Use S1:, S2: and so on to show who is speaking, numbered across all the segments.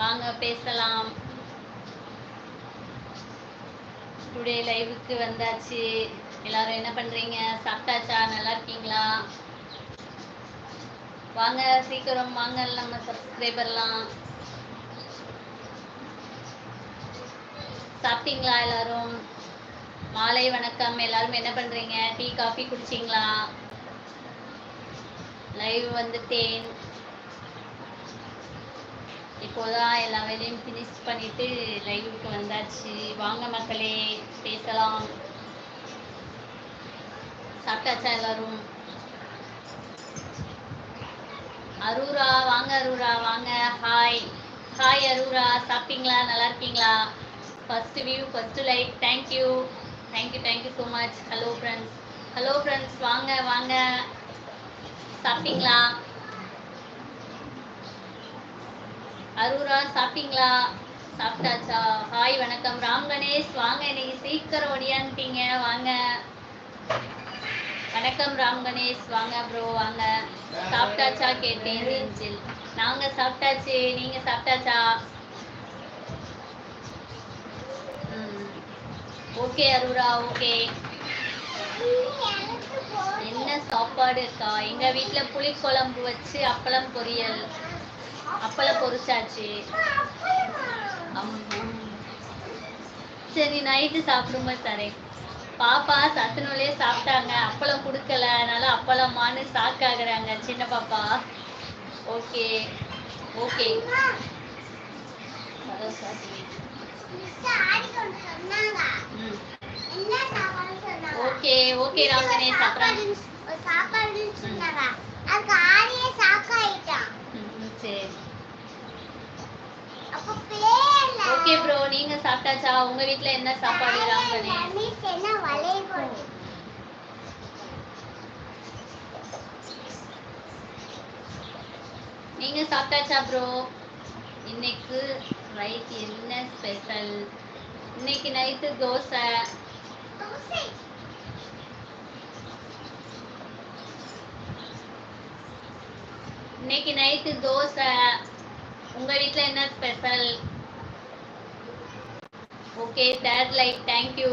S1: வாங்க பேசலாம் டுடே லைவுக்கு வந்தாச்சு எல்லாரும் என்ன பண்றீங்க சாப்பிட்டாச்சா நல்லா இருக்கீங்களா வாங்க சீக்கிரம் வாங்க நம்ம சப்ஸ்கிரைபர்லாம் சாப்பிட்டீங்களா எல்லாரும் மாலை வணக்கம் எல்லாரும் என்ன பண்றீங்க டீ காஃபி குடிச்சிங்களா லைவ் வந்துட்டேன் இப்போதான் எல்லா வேலையும் ஃபினிஷ் பண்ணிட்டு லைவுக்கு வந்தாச்சு வாங்க மக்களே பேசலாம் சாப்பிட்டாச்சா எல்லாரும் அரூரா வாங்க அரூரா வாங்க ஹாய் ஹாய் அரூரா சாப்பிட்டீங்களா நல்லா இருக்கீங்களா first view first like thank you thank you thank you so much hello friends hello friends வாங்க வாங்க சாப்பிட்டீங்களா அருரா சாப்பிட்டீங்களா சாப்பிட்டாச்சா ஹாய் வணக்கம் ராம் கணேஷ் வாங்க இன்னைக்கு சீக்கிரம் ஒடியான்ட்டீங்க வாங்க வணக்கம் ராம் கணேஷ் வாங்க ப்ரோ வாங்க சாப்பிட்டாச்சா கேட்டேன் ரேஞ்சில் நாங்க சாப்பிட்டாச்சு நீங்க சாப்பிட்டாச்சா ஓகே அருரா ஓகே என்ன சாப்பாடு இருக்கா எங்க வீட்டுல புளிக்குழம்பு வச்சு அப்பளம் பொரியல் அப்பல பொரிச்சாச்சு சரி நைட்டு சாப்பிடும்போது தரேன் பாப்பா சத்துணவுலேயே சாப்பிட்டாங்க அப்பளம் கொடுக்கல அதனால அப்பளமான்னு சாக்காகிறாங்க சின்ன பாப்பா ஓகே ஓகே ஓகே ஓகே ராமனே சாப்பிட்றாங்க சாப்பாடு ஓகே ப்ரோ நீங்க சாப்பிட்டாச்சா உங்க வீட்ல என்ன சாப்பாடு நீங்க சாப்பிட்டாச்சா ப்ரோ இன்னைக்கு நைட் என்ன ஸ்பெஷல் இன்னைக்கு நைட்டு தோசை இன்னைக்கு நைட்டு தோசை உங்க வீட்ல என்ன special okay third like thank you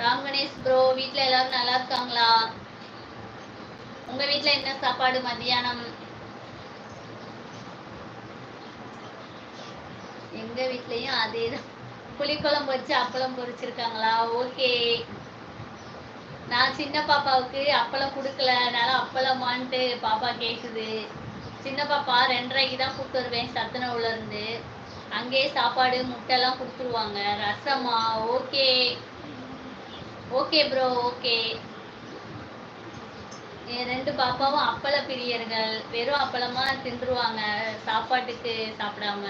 S1: Ram Ganesh bro வீட்ல எல்லாரும் நல்லா இருக்காங்களா உங்க வீட்ல என்ன சாப்பாடு மதியானம் எங்க வீட்லயும் அதே தான் புளிக்குழம்பு வச்சு அப்பளம் பொரிச்சிருக்காங்களா ஓகே நான் சின்ன பாப்பாவுக்கு அப்பளம் கொடுக்கல அதனால அப்பளமான்ட்டு பாப்பா கேட்குது சின்ன பாப்பா ரெண்டரைக்கு தான் கூப்பிட்டு வருவேன் உள்ள இருந்து அங்கேயே சாப்பாடு முட்டைலாம் கொடுத்துருவாங்க ரசமா ஓகே ஓகே ப்ரோ ஓகே ரெண்டு பாப்பாவும் அப்பள பிரியர்கள் வெறும் அப்பளமா தின்றுவாங்க சாப்பாட்டுக்கு சாப்பிடாம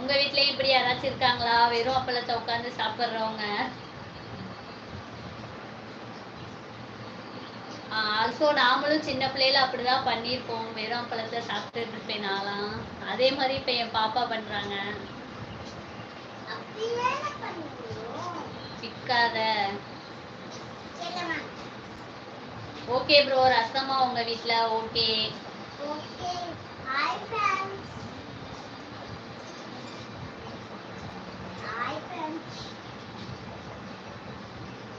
S1: உங்க வீட்லயும் இப்படி யாராச்சும் இருக்காங்களா வெறும் அப்பளத்தை உட்காந்து சாப்பிட்றவங்க ஸோ நாமளும் சின்ன பிள்ளையில அப்படிதான் பண்ணியிருக்கோம் வெறும் பழத்தை சாப்பிட்டுட்டு இருப்பேன் நாளாம் அதே மாதிரி இப்போ என் பாப்பா பண்றாங்க சிக்காத ஓகே ப்ரோ ரசமா உங்க வீட்டுல okay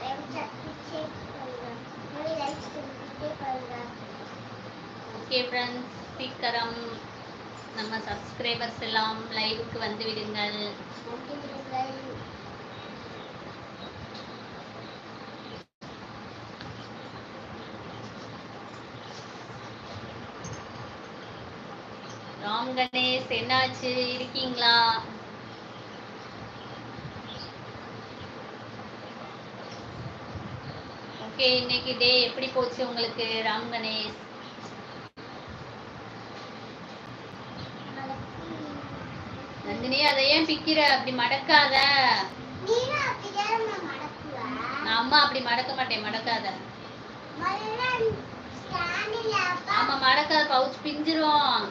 S1: Thank you. Okay friends சீக்கிரம் நம்ம சப்ஸ்கிரைபர்ஸ் எல்லாம் லைவுக்கு வந்து விடுங்கள் ராம் கணேஷ் என்னாச்சு இருக்கீங்களா ஓகே இன்னைக்கு டே எப்படி போச்சு உங்களுக்கு ராம் கணேஷ் நந்தினி அதை ஏன் பிக்கிற அப்படி மடக்காத அம்மா அப்படி மடக்க மாட்டேன் மடக்காத ஆமா மடக்காத பவுச் பிஞ்சிரும்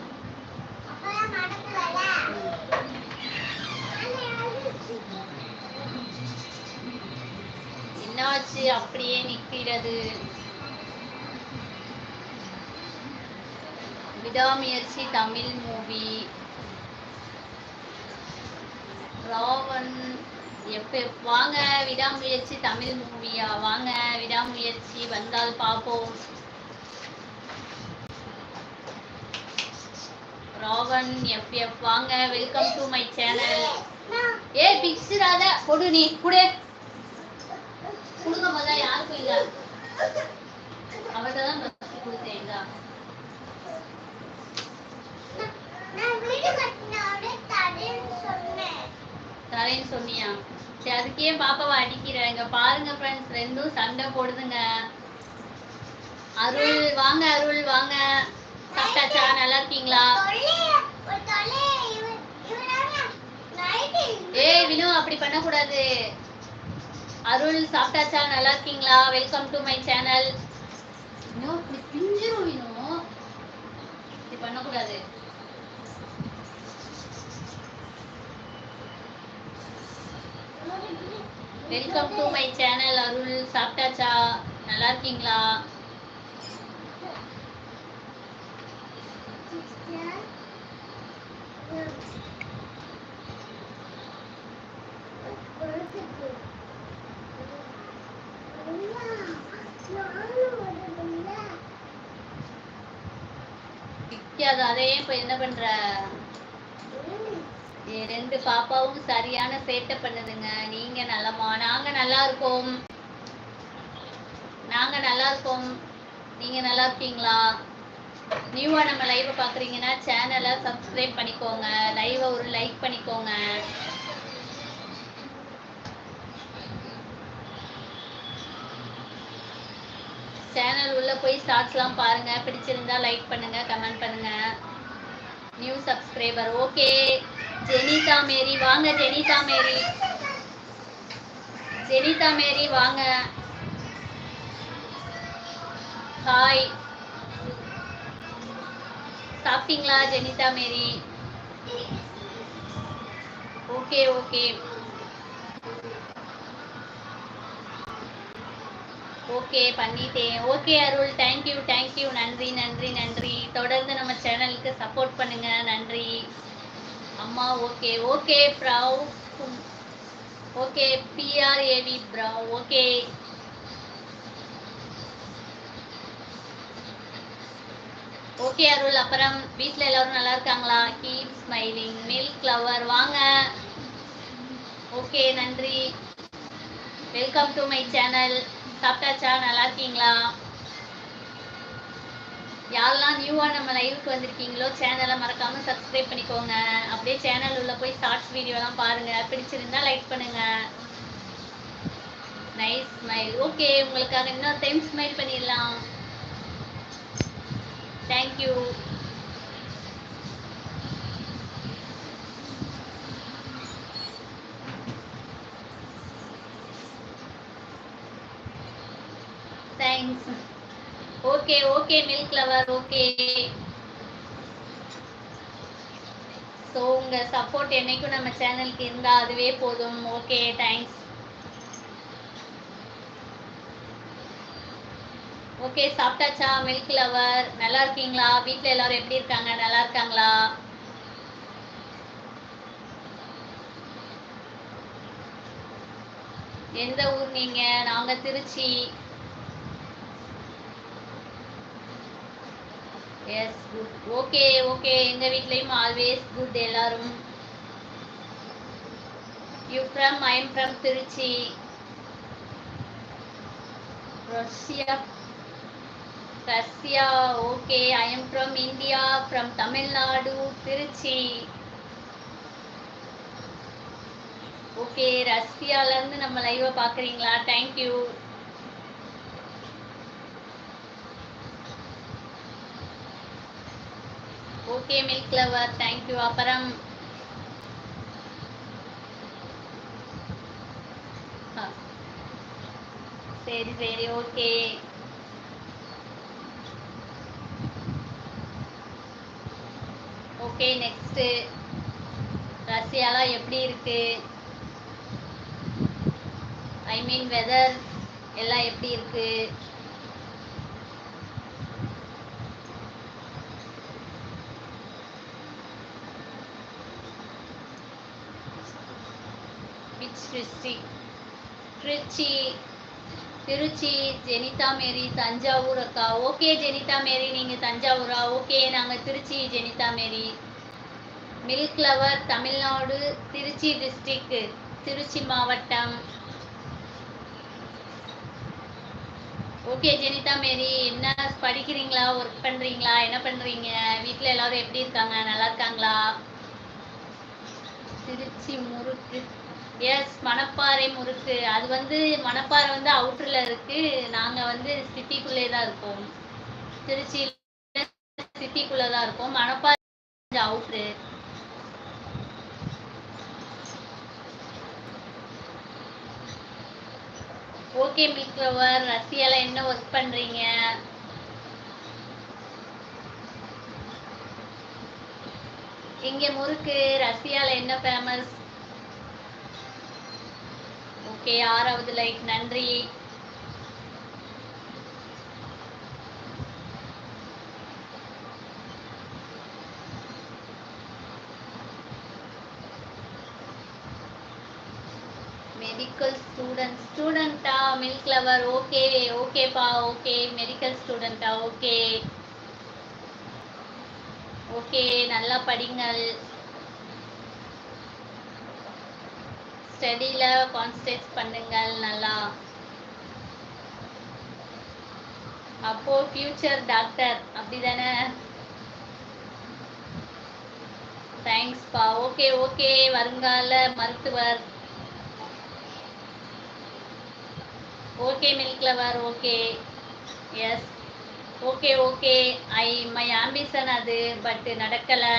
S1: என்னாச்சு அப்படியே நிற்கிறது விடாமுயற்சி தமிழ் மூவி ராவன் எப்ப வாங்க விடாமுயற்சி தமிழ் மூவியா வாங்க விடாமுயற்சி வந்தால் பார்ப்போம் ராவன் எப் வாங்க வெல்கம் டு மை சேனல் ஏ பிக்சராத கொடு நீ கொடு கொடுக்க போதா யாருக்கும் இல்ல
S2: அவட்ட தான் பஸ்ட் கொடுத்தேன் இல்ல
S1: சொன்னியா சரி அதுக்கே பாப்பாவை அடிக்கிறேன் இங்க பாருங்க ஃப்ரெண்ட்ஸ் ரெண்டும் சண்டை போடுதுங்க அருள் வாங்க அருள் வாங்க நல்லா இருக்கீங்களா ஏய் வினு அப்படி பண்ண அருள் சாப்பிட்டாச்சா நல்லா இருக்கீங்களா வெல்கம் டு மை சேனல் இன்னும் இப்படி பிஞ்சிரும் இன்னும் இப்படி பண்ணக்கூடாது welcome to my channel Arul சாப்பிட்டாச்சா நல்லா இருக்கீங்களா Thank you. நிக்காது அதையே இப்ப என்ன பண்ற ரெண்டு பாப்பாவும் சரியான சேட்டை பண்ணுதுங்க நீங்க நல்லமா நாங்க நல்லா இருக்கோம் நாங்க நல்லா இருக்கோம் நீங்க நல்லா இருக்கீங்களா நியூவா நம்ம லைவ் பாக்குறீங்கன்னா சேனலை சப்ஸ்கிரைப் பண்ணிக்கோங்க லைவை ஒரு லைக் பண்ணிக்கோங்க சேனல் உள்ளே போய் ஷார்ட்ஸ்லாம் பாருங்க பிடிச்சிருந்தா லைக் பண்ணுங்க கமெண்ட் பண்ணுங்க new subscriber okay Jenitha Mary வாங்க ஜெனிதா மேரி ஜெனிதா மேரி வாங்க ஹாய் சாப்பிட்டீங்களா Jenitha Mary okay okay okay பண்ணிட்டேன் ஓகே அருள் தேங்க்யூ தேங்க்யூ நன்றி நன்றி நன்றி தொடர்ந்து நம்ம சேனலுக்கு சப்போர்ட் பண்ணுங்க நன்றி அம்மா ஓகே ஓகே ப்ரௌ ஓகே பிஆர்ஏவி ப்ரௌ ஓகே ஓகே அருள் அப்புறம் வீட்டில் எல்லாரும் நல்லா இருக்காங்களா கீப் ஸ்மைலிங் மில்க் ஃப்ளவர் வாங்க ஓகே நன்றி வெல்கம் டு மை சேனல் சாப்பிட்டாச்சா நல்லா இருக்கீங்களா யாரெல்லாம் நியூவாக நம்ம லைவுக்கு வந்திருக்கீங்களோ சேனலை மறக்காமல் சப்ஸ்கிரைப் பண்ணிக்கோங்க அப்படியே சேனல் உள்ளே போய் ஷார்ட்ஸ் வீடியோலாம் பாருங்கள் பிடிச்சிருந்தா லைக் பண்ணுங்கள் நைஸ் ஸ்மைல் ஓகே உங்களுக்காக இன்னொரு டைம் ஸ்மைல் பண்ணிடலாம் thank you okay milk lover okay so உங்க சப்போர்ட் என்னைக்கும் நம்ம சேனலுக்கு இருந்தா அதுவே போதும் ஓகே தேங்க்ஸ் ஓகே சாப்பிட்டாச்சா மில்க் லவர் நல்லா இருக்கீங்களா வீட்டில் எல்லாரும் எப்படி இருக்காங்க நல்லா இருக்காங்களா எந்த ஊர் நீங்க நாங்க Trichy yes good okay okay எங்க வீட்லயும் ஆல்வேஸ் குட் எல்லாரும் you from I I'm from Trichy Russia Russia okay I am from India from Tamil Nadu Trichy okay ரஷ்யால இருந்து நம்ம பாக்குறீங்களா thank you okay milk lover thank you அப்புறம் சரி சரி ஓகே ஓகே நெக்ஸ்ட் ரஷ்யாலாம் எப்படி இருக்கு ஐ மீன் வெதர் எல்லாம் எப்படி இருக்குது சிருஷ்டி திருச்சி திருச்சி ஜெனிதா மேரி தஞ்சாவூர் அக்கா ஓகே ஜெனிதா மேரி நீங்கள் தஞ்சாவூரா ஓகே நாங்கள் Trichy Jenitha Mary milk lover Tamil Nadu Trichy district Trichy மாவட்டம் ஓகே ஜெனிதா மேரி என்ன படிக்கிறீங்களா ஒர்க் பண்ணுறீங்களா என்ன பண்ணுறீங்க வீட்டில் எல்லாரும் எப்படி இருக்காங்க நல்லா இருக்காங்களா திருச்சி முறுக்கு எஸ் மணப்பாறை முறுக்கு அது வந்து மணப்பாறை வந்து அவுட்டரில் இருக்கு நாங்கள் வந்து சிட்டிக்குள்ளே தான் இருக்கோம் திருச்சியில் சிட்டிக்குள்ளே தான் இருக்கோம் மணப்பாறை அவுட்ரு ஓகே மிக்கவர் ரசியால என்ன ஒர்க் பண்ணுறீங்க இங்க முறுக்கு ரஷ்யால என்ன ஃபேமஸ் ஓகே ஆறாவது லைக் நன்றி மெடிக்கல் ஸ்டூடெண்ட் ஸ்டூடெண்ட்டா மில்க் லவர் ஓகே ஓகேப்பா ஓகே மெடிக்கல் ஸ்டூடெண்ட்டா ஓகே ஓகே நல்லா படிங்கள் ஸ்டடியில் கான்சன்ட்ரேட் பண்ணுங்கள் நல்லா அப்போ ஃபியூச்சர் டாக்டர் அப்படிதானே தேங்க்ஸ்பா ஓகே ஓகே வருங்கால மருத்துவர் okay milk lover okay yes okay okay I my ambition அது பட்டு நடக்கலை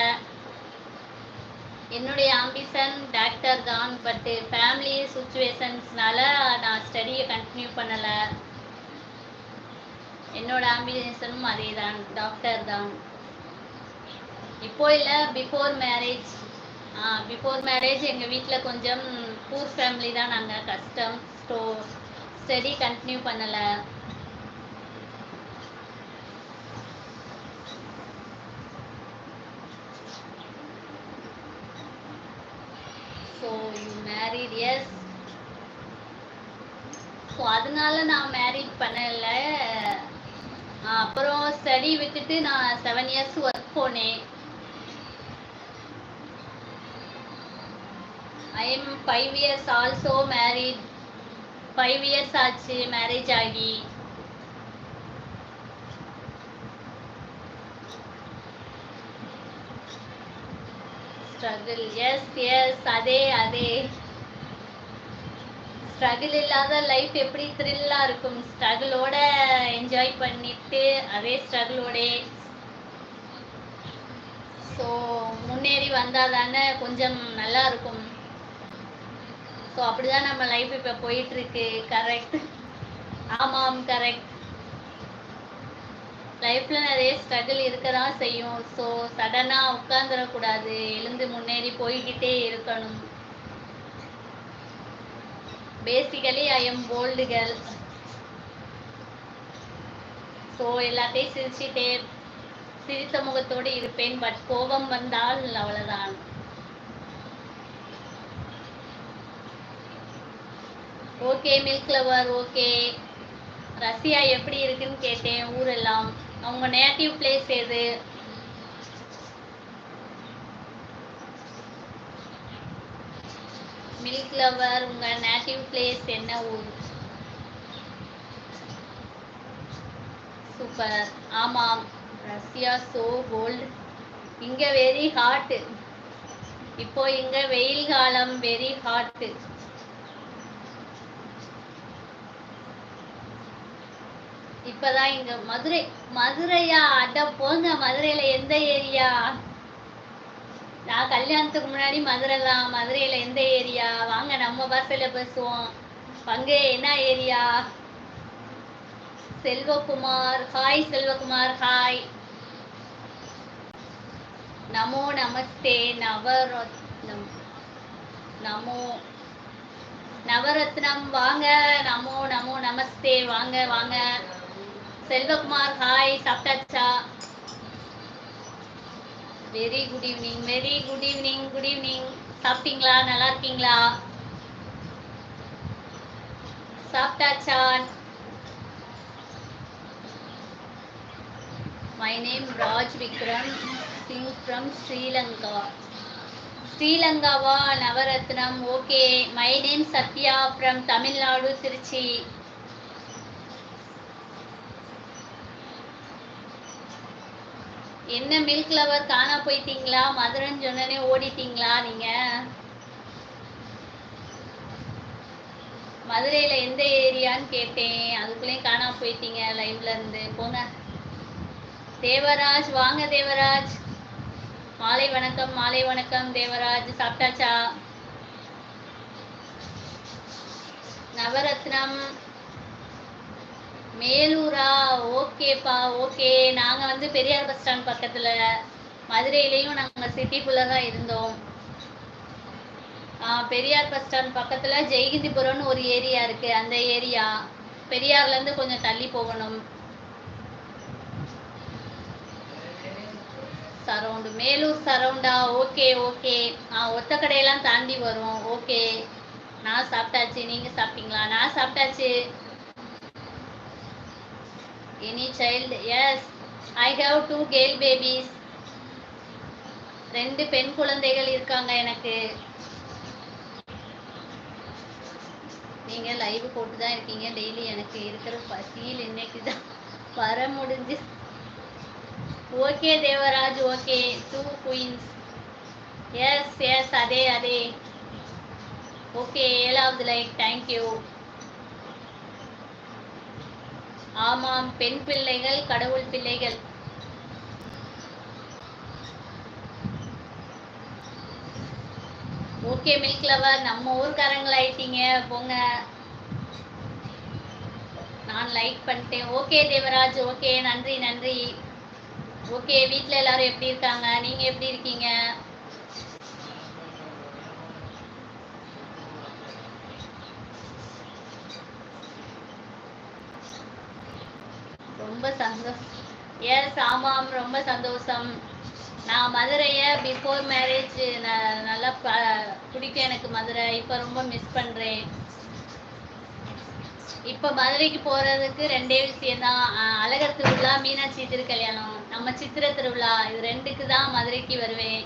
S1: என்னுடைய ஆம்பிஷன் டாக்டர் தான் பட்டு ஃபேமிலி சுச்சுவேஷன்ஸ்னால நான் ஸ்டடியை கண்டினியூ பண்ணலை என்னோட ஆம்பிஷனும் அதே தான் டாக்டர் தான் இப்போ இல்லை பிஃபோர் மேரேஜ் பிஃபோர் மேரேஜ் எங்கள் வீட்டில் கொஞ்சம் பூர் ஃபேமிலி தான் நாங்கள் கஷ்டம் ஸோ ஸ்டடி கண்டினியூ பண்ணலை ஸோ அதனால நான் மேரேஜ் பண்ணலை அப்புறம் ஸ்டடி விட்டுட்டு நான் செவன் இயர்ஸ் ஒர்க் போனேன் I am five years also married five years ஆச்சு மேரேஜ் ஆகி ஸ்ட்ரகிள் எஸ் எஸ் அதே அதே ஸ்ட்ரகிள் இல்லாத லைஃப் எப்படி த்ரில்லாக இருக்கும் ஸ்ட்ரகிளோட என்ஜாய் பண்ணிட்டு அதே ஸ்ட்ரகிளோடே ஸோ முன்னேறி வந்தால் தானே கொஞ்சம் நல்லா இருக்கும் ஸோ அப்படிதான் நம்ம லைஃப் இப்போ போயிட்டுருக்கு கரெக்ட் ஆமாம் கரெக்ட் லைஃப்பில் நிறைய ஸ்ட்ரகிள் இருக்க தான் செய்யும் ஸோ சடனாக உட்காந்துடக்கூடாது எழுந்து முன்னேறி போய்கிட்டே இருக்கணும் basically I am old girl so எல்லாத்தையும் சிரிச்சுட்டே சிரித்த முகத்தோடு இருப்பேன் பட் கோபம் வந்தால் அவ்வளோதான் okay milk lover okay Russia எப்படி இருக்குன்னு கேட்டேன் ஊரெல்லாம் அவங்க நேட்டிவ் பிளேஸ் எது மில்க் லவர் உங்கள் நேட்டிவ் பிளேஸ் என்ன ஊர் சூப்பர் ஆமாம் ரஷ்யா சோ கோல்டு இங்கே வெரி ஹாட்டு இப்போ இங்கே வெயில் காலம் வெரி ஹாட்டு இப்போதான் இங்கே மதுரை மதுரையா அட போங்க மதுரையில் எந்த ஏரியா நான் கல்யாணத்துக்கு முன்னாடி மதுரை தான் மதுரையில எந்த ஏரியா வாங்க நம்ம பாஷையில் பேசுவோம் பங்கு என்ன area Selvakumar hi Selvakumar hi நமோ நமஸ்தே நவரத்னம் நமோ நவரத்னம் வாங்க நமோ நமோ நமஸ்தே வாங்க வாங்க செல்வகுமார் ஹாய் சாப்பிட்டாச்சா very good evening very good evening good evening சாப்பிட்டீங்களா நல்லா இருக்கீங்களா சாப்பிட்டாச்சான் my name Raj Vikram Singh from Sri Lanka ஸ்ரீலங்காவா Navaratnam okay my name Sathya from Tamil Nadu Trichy என்ன மில்க் லவர் காணா போயிட்டீங்களா மதுரைன்னு சொன்னே ஓடிட்டீங்களா நீங்க மதுரையில எந்த ஏரியான்னு கேட்டேன் அதுக்குள்ளேயும் காணா போயிட்டீங்க லைவ்ல இருந்து போங்க தேவராஜ் வாங்க தேவராஜ் மாலை வணக்கம் மாலை வணக்கம் தேவராஜ் சாப்பிட்டாச்சா நவரத்னம் மேலூரா ஓகேப்பா ஓகே நாங்கள் வந்து பெரியார் பஸ் ஸ்டாண்ட் பக்கத்தில் மதுரையிலையும் நாங்கள் சிட்டிக்குள்ளே தான் இருந்தோம் பெரியார் பஸ் ஸ்டாண்ட் பக்கத்தில் ஜெய்கிந்திபுரம்னு ஒரு ஏரியா இருக்குது அந்த ஏரியா பெரியார்லேருந்து கொஞ்சம் தள்ளி போகணும் சரௌண்டு மேலூர் சரௌண்டா ஓகே ஓகே ஆ ஒத்த கடையெல்லாம் தாண்டி வரும் ஓகே நான் சாப்பிட்டாச்சு நீங்கள் சாப்பிட்டீங்களா நான் சாப்பிட்டாச்சு Any child yes I have two girl babies. ரெண்டு பெண் குழந்தைகள் இருக்காங்க எனக்கு நீங்கள் லைவ் போட்டு தான் இருக்கீங்க டெய்லி எனக்கு இருக்கிற பசியில் இன்னைக்கு தான் வர முடிஞ்சு okay Devaraj okay two queens yes yes அதே அதே ஓகே ஏழாவது லைக் தேங்க்யூ ஆமாம் பெண் பிள்ளைகள் கடவுள் பிள்ளைகள் ஓகே மில்க் லவர் நம்ம ஆயிட்டீங்க போங்க நான் லைக் பண்ணிட்டேன் ஓகே தேவராஜ் ஓகே நன்றி நன்றி ஓகே வீட்டில் எல்லாரும் எப்படி இருக்காங்க நீங்கள் எப்படி இருக்கீங்க ரொம்ப சந்தோஷம் எஸ் ஆமாம் ரொம்ப சந்தோஷம் நான் மதுரையை பிஃபோர் மேரேஜ் நல்லா ப பிடிக்கும் எனக்கு மதுரை இப்போ ரொம்ப மிஸ் பண்ணுறேன் இப்போ மதுரைக்கு போகிறதுக்கு ரெண்டே விஷயம் தான் அழகர் திருவிழா மீனாட்சி திருக்கல்யாணம் நம்ம சித்திர திருவிழா இது ரெண்டுக்கு தான் மதுரைக்கு வருவேன்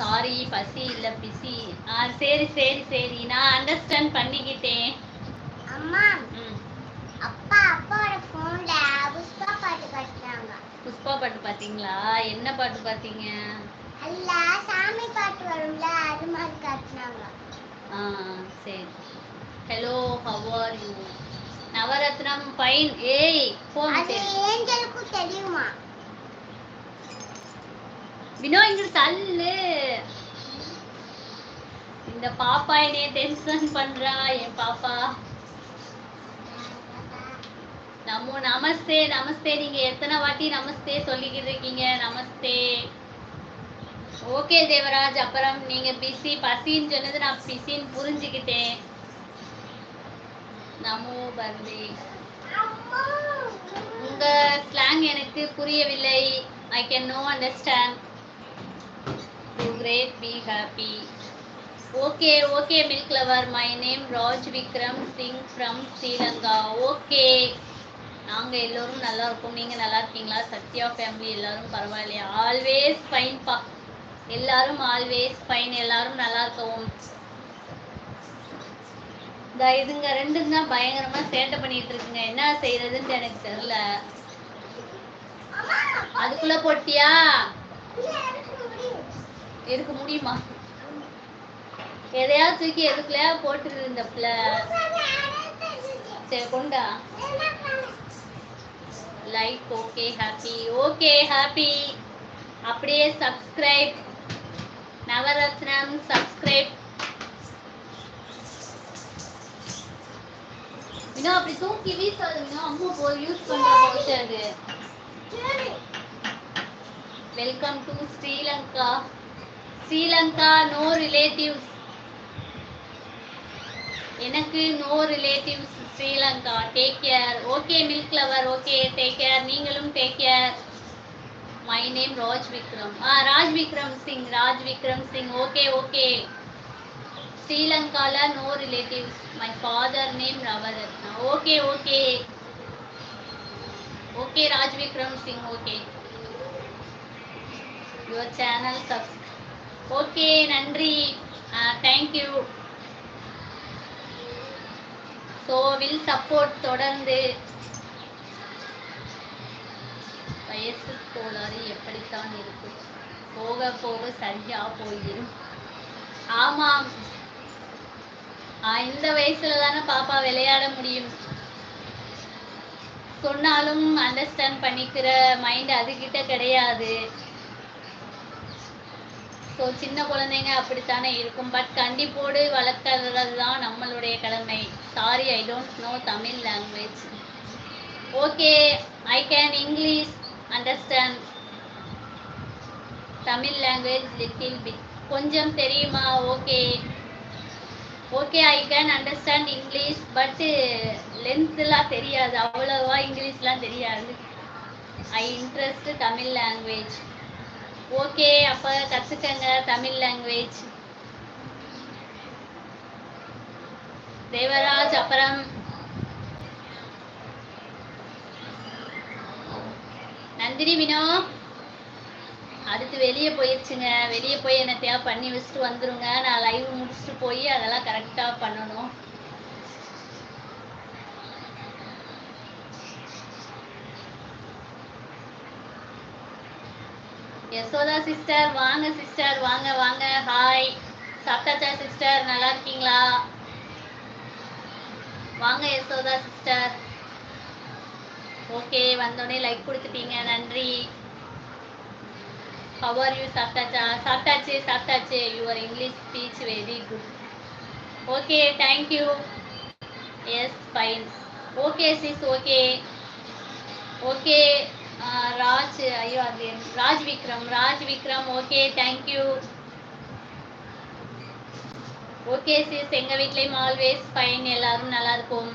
S1: சாரி பசி இல்ல பிசி ஆ சரி சரி சரி நான் அண்டர்ஸ்டாண்ட் பண்ணிக்கிட்டேன் அம்மா
S2: அப்பா அப்பாவோட போன்ல புஷ்பா
S1: பாட்டு பாடுறாங்க புஷ்பா பாட்டு பாத்தீங்களா என்ன பாட்டு பாத்தீங்க அல்ல சாமி பாட்டு வரும்ல அது மாதிரி காட்டுனாங்க ஆ சரி hello how are you Navaratnam fine ஏய் ஃபோன் அது ஏஞ்சலுக்கு தெரியுமா வினோ தள்ளு இந்த பாப்பா என்னைய டென்ஷன் பண்றா என் பாப்பா நம்ம நமஸ்தே நமஸ்தே நீங்க எத்தனை வாட்டி நமஸ்தே சொல்லிக்கிட்டு இருக்கீங்க நமஸ்தே ஓகே தேவராஜ் அப்புறம் நீங்க பிஸி பசின்னு சொன்னது நான் பிஸின்னு புரிஞ்சுக்கிட்டேன் நமோ பந்தி உங்க ஸ்லாங் எனக்கு புரியவில்லை I can no understand great, be happy. Okay, okay, milk lover. My name Raj Vikram Singh from Sri Lanka. Okay. நாங்கள் எல்லோரும் நல்லா இருக்கோம் நீங்கள் நல்லா இருக்கீங்களா சத்யா ஃபேமிலி எல்லாரும் பரவாயில்லையா ஆல்வேஸ் ஃபைன் பா எல்லாரும் ஆல்வேஸ் ஃபைன் எல்லாரும் நல்லா இருக்கவும் இந்த இதுங்க ரெண்டும் தான் பயங்கரமா சேட்டை பண்ணிட்டு இருக்குங்க என்ன செய்யறதுன்னு எனக்கு தெரியல அதுக்குள்ள போட்டியா எடுக்க முடியுமா எதையாவது தூக்கி எதுக்குள்ள போட்டு இந்த சரி கொண்டா like okay happy okay happy அப்படியே சப்ஸ்கிரைப் நவரத்னம் சப்ஸ்கிரைப் வினோ அப்படி தூக்கி வீசாது வினோ அம்மா யூஸ் பண்ற welcome to Sri Lanka Sri Lanka no relatives எனக்கு no relatives Sri Lanka take care okay milk lover okay take care நீங்களும் take care my name Raj Vikram ஆ ராஜ் விக்ரம் சிங் ராஜ் விக்ரம் சிங் ஓகே ஓகே ஸ்ரீலங்கால no relatives my father name ரவரத்ன okay okay okay Raj Vikram Singh okay யோ சேனல் சப்ஸ்கிரைப் ஓகே நன்றி thank you so will support தொடர்ந்து வயசு கோளாறு எப்படித்தான் இருக்கு போக போக சரியா போயிடும் ஆமாம் இந்த வயசுல தானே பாப்பா விளையாட முடியும் சொன்னாலும் அண்டர்ஸ்டாண்ட் பண்ணிக்கிற மைண்ட் அதுகிட்ட கிடையாது ஸோ சின்ன குழந்தைங்க அப்படித்தானே இருக்கும் பட் கண்டிப்போடு வளர்க்கறது தான் நம்மளுடைய கடமை sorry I don't know Tamil language okay I can English understand Tamil language little bit கொஞ்சம் தெரியுமா okay okay I can understand English but எல்லாம் தெரியாது அவ்வளோவா இங்கிலீஷ்லாம் தெரியாது I interest Tamil language okay அப்போ கற்றுக்கங்க தமிழ் லாங்குவேஜ் தேவராஜ் அப்புறம் நந்தினி வினோ அடுத்து வெளியே போயிடுச்சுங்க வெளியே போய் என்ன தேவை பண்ணி வச்சுட்டு வந்துருங்க நான் லைவ் முடிச்சுட்டு போய் அதெல்லாம் கரெக்டாக பண்ணணும் யசோதா சிஸ்டர் வாங்க சிஸ்டர் வாங்க வாங்க ஹாய் சாப்பிட்டாச்சா சிஸ்டர் நல்லா இருக்கீங்களா வாங்க யசோதா சிஸ்டர் ஓகே வந்தோடனே லைக் கொடுத்துட்டீங்க நன்றி ஹவ் ஆர் யூ சாப்பிட்டாச்சா சாப்பிட்டாச்சு சாப்பிட்டாச்சு your English speech very good okay thank you yes fine okay sis okay okay Raj ஐயோ அது Raj Vikram Raj Vikram okay thank you okay sis எங்க வீட்லயும் ஆல்வேஸ் ஃபைன் எல்லாரும் நல்லா இருக்கும்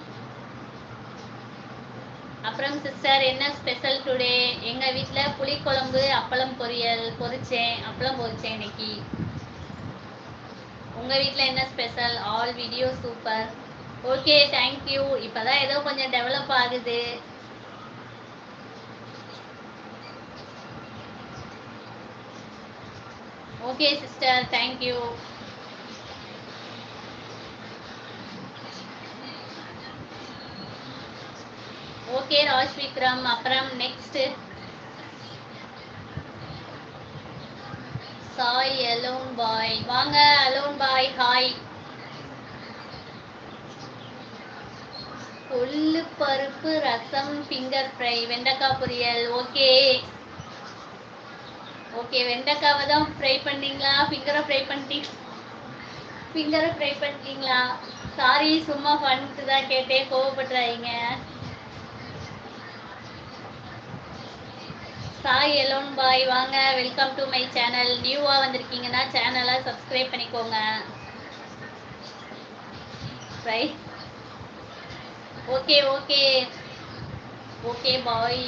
S1: அப்புறம் சிஸ்டர் என்ன ஸ்பெஷல் டுடே எங்க வீட்டில் புளிக்குழம்பு அப்பளம் பொரியல் பொரிச்சேன் அப்பளம் பொரிச்சேன் இன்னைக்கு உங்க வீட்டுல என்ன special all video super okay thank you இப்பதான் ஏதோ கொஞ்சம் டெவலப் ஆகுது okay sister thank you okay Raj Vikram அப்புறம் நெக்ஸ்ட் சாய் அலோன் பாய் வாங்க அலோன் பாய் ஹாய் கொள்ளு பருப்பு ரசம் ஃபிங்கர் ஃப்ரை வெண்டக்காய் பொரியல் ஓகே ஓகே வெண்டைக்காவை தான் ஃப்ரை பண்ணீங்களா ஃபிங்கரை ஃப்ரை பண்ணிட்டீங்க ஃபிங்கரை ஃப்ரை பண்ணிட்டீங்களா சாரி சும்மா ஃபன்ட்டு தான் கேட்டே கோவப்படுறாங்க சாய் எலோன் பாய் வாங்க வெல்கம் டு மை சேனல் நியூவாக வந்திருக்கீங்கன்னா சேனலை சப்ஸ்கிரைப் பண்ணிக்கோங்க right okay okay okay bye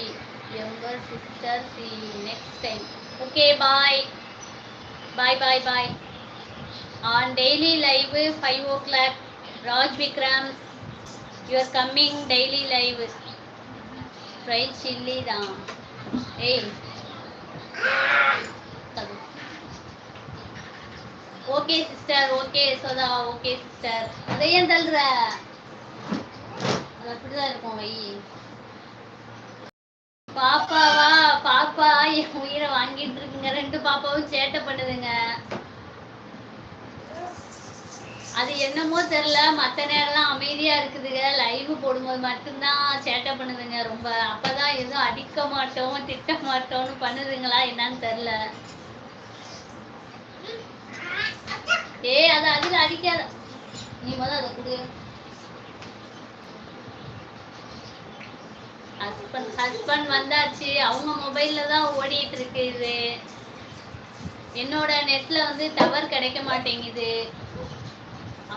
S1: younger sister see next time okay bye bye bye bye on daily live five o'clock Raj Vikram you are coming daily live fry chilli தான் ஏய் okay sister okay சோதா okay sister அதை தள்ளுற அது அப்படிதான் இருக்கும் வை பாப்பாவா பாப்பா என் உயிரை வாங்கிட்டு இருக்குங்க ரெண்டு பாப்பாவும் சேட்டை பண்ணுதுங்க அது என்னமோ தெரியல மத்த நேரம்லாம் அமைதியா இருக்குதுங்க லைவ் போடும்போது மட்டும்தான் சேட்டை பண்ணுதுங்க ரொம்ப அப்பதான் எதுவும் அடிக்க மாட்டோம் திட்ட மாட்டோம்னு பண்ணுதுங்களா என்னன்னு தெரியல ஏய் அது அதுல அடிக்காத நீ முதல்ல அதை கொடு ஹஸ்பண்ட் ஹஸ்பண்ட் வந்தாச்சு அவங்க மொபைல்ல தான் ஓடிட்டு இருக்கு இது என்னோட நெட்ல வந்து டவர் கிடைக்க மாட்டேங்குது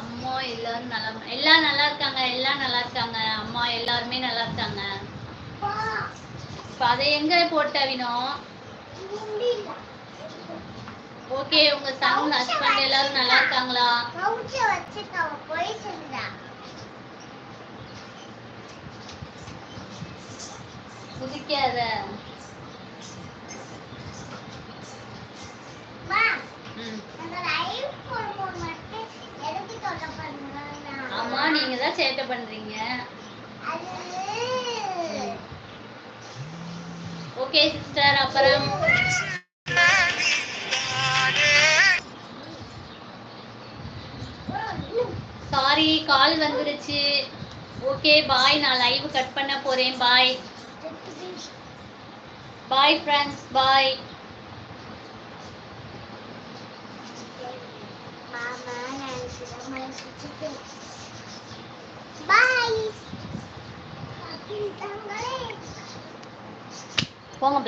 S1: அம்மா எல்லாரும் நல்லா எல்லாம் நல்லா இருக்காங்க எல்லாம் நல்லா இருக்காங்க அம்மா எல்லாருமே நல்லா இருக்காங்க இப்போ அதை எங்க போட்ட வினோம் ஓகே உங்க சவுண்ட் ஹஸ்பண்ட் எல்லாரும் நல்லா இருக்காங்களா குதிக்காத ஆமா நீங்க தான் சேட்டை பண்றீங்க ஓகே சிஸ்டர் அப்புறம் சாரி கால் வந்துருச்சு ஓகே பாய் நான் லைவ் கட் பண்ண போறேன் பாய் பாய் ஃப்ரெண்ட்ஸ் பாய்
S2: பாய் போங்க